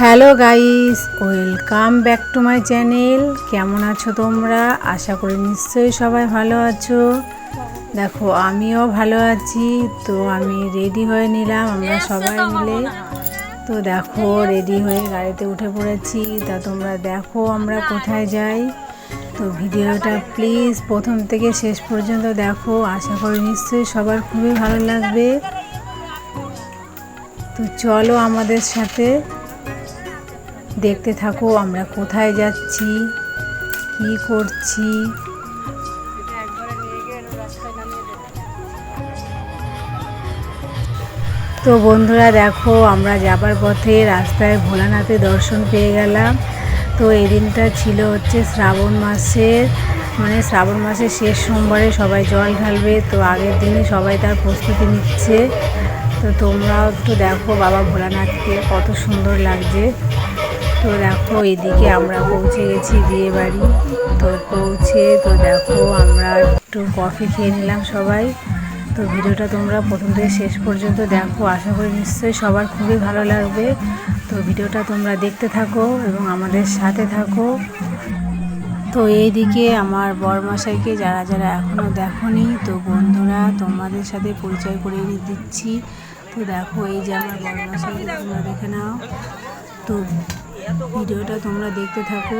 Hello guys welcome back to my channel. কেমন আছো তোমরা? আশা করি নিশ্চয়ই সবাই ভালো আছো। দেখো আমিও ভালো আছি। তো আমি রেডি হয়ে নিলাম আমরা সবাই মিলে। তো দেখো রেডি হয়ে গাড়িতে উঠে পড়েছি। তা তোমরা দেখো আমরা কোথায় যাই। তো ভিডিওটা প্লিজ প্রথম থেকে শেষ পর্যন্ত দেখো। আশা করি নিশ্চয়ই সবার খুবই ভালো লাগবে। তো চলো আমাদের সাথে দেখতে থাকো, আমরা কোথায় যাচ্ছি? কি করছি? তো বন্ধুরা দেখো, আমরা যাবার পথে রাস্তায় ভোলানাথে দর্শন পেয়ে গেলাম। তো এই দিনটা ছিল হচ্ছে শ্রাবণ মাসের মানে শ্রাবণ মাসের শেষ সোমবারে সবাই জল ঢালবে, তো আগের দিনে সবাই তার প্রস্তুতি নিচ্ছে। তো তোমরাও একটু দেখো বাবা ভোলানাথকে, কত সুন্দর লাগছে। তো দেখো, এদিকে আমরা পৌঁছে গেছি বিয়ে বাড়ি তো পৌঁছে তো দেখো, আমরা একটু কফি খেয়ে নিলাম সবাই। তো ভিডিওটা তোমরা প্রথম থেকে শেষ পর্যন্ত দেখো। আশা করি নিশ্চয়ই সবার খুবই ভালো লাগবে। তো ভিডিওটা তোমরা দেখতে থাকো এবং আমাদের সাথে থাকো। তো এইদিকে আমার বরমশাইকে যারা যারা এখনও দেখোনি, তো বন্ধুরা, তোমাদের সাথে পরিচয় করে দিচ্ছি। তো দেখো, এই যে আমার বরমশাইকে তোমরা দেখে নাও। তো ভিডিওটা তোমরা দেখতে থাকো।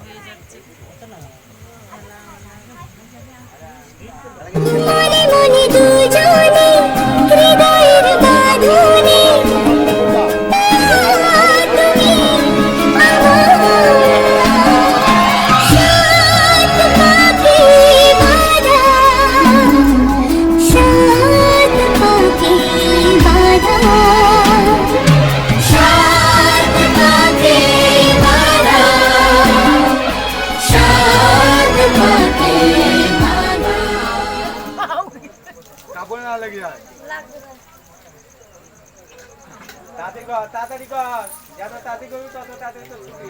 হয়ে যাচ্ছে তাড়াতাড়ি কর তাড়াতাড়ি কর। যত তাড়াতাড়ি করবি তত তাড়াতাড়ি তো ছুটি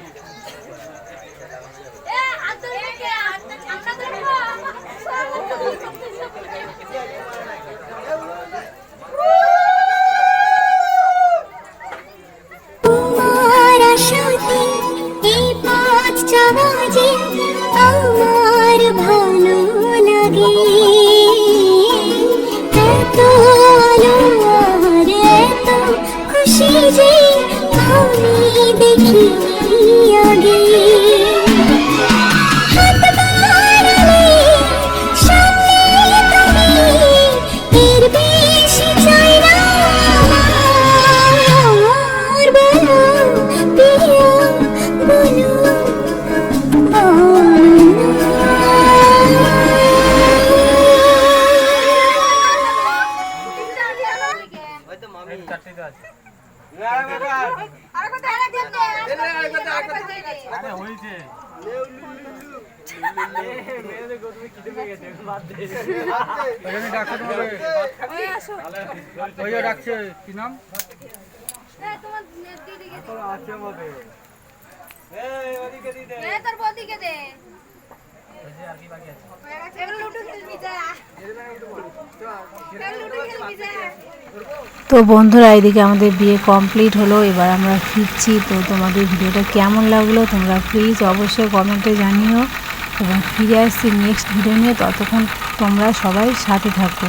আমার ভালো লাগে। এত ডাকছে কি নাম? এই ওদিকে দিতে তোর বদিকে দে। তো বন্ধুরা, এদিকে আমাদের বিয়ে কমপ্লিট হলো। এবার আমরা ফিরছি। তো তোমাদের ভিডিওটা কেমন লাগল তোমরা প্লিজ অবশ্যই কমেন্টে জানিও। এবং ফিরে আসছি নেক্সট ভিডিও নিয়ে। ততক্ষণ তোমরা সবাই সাথে থাকো।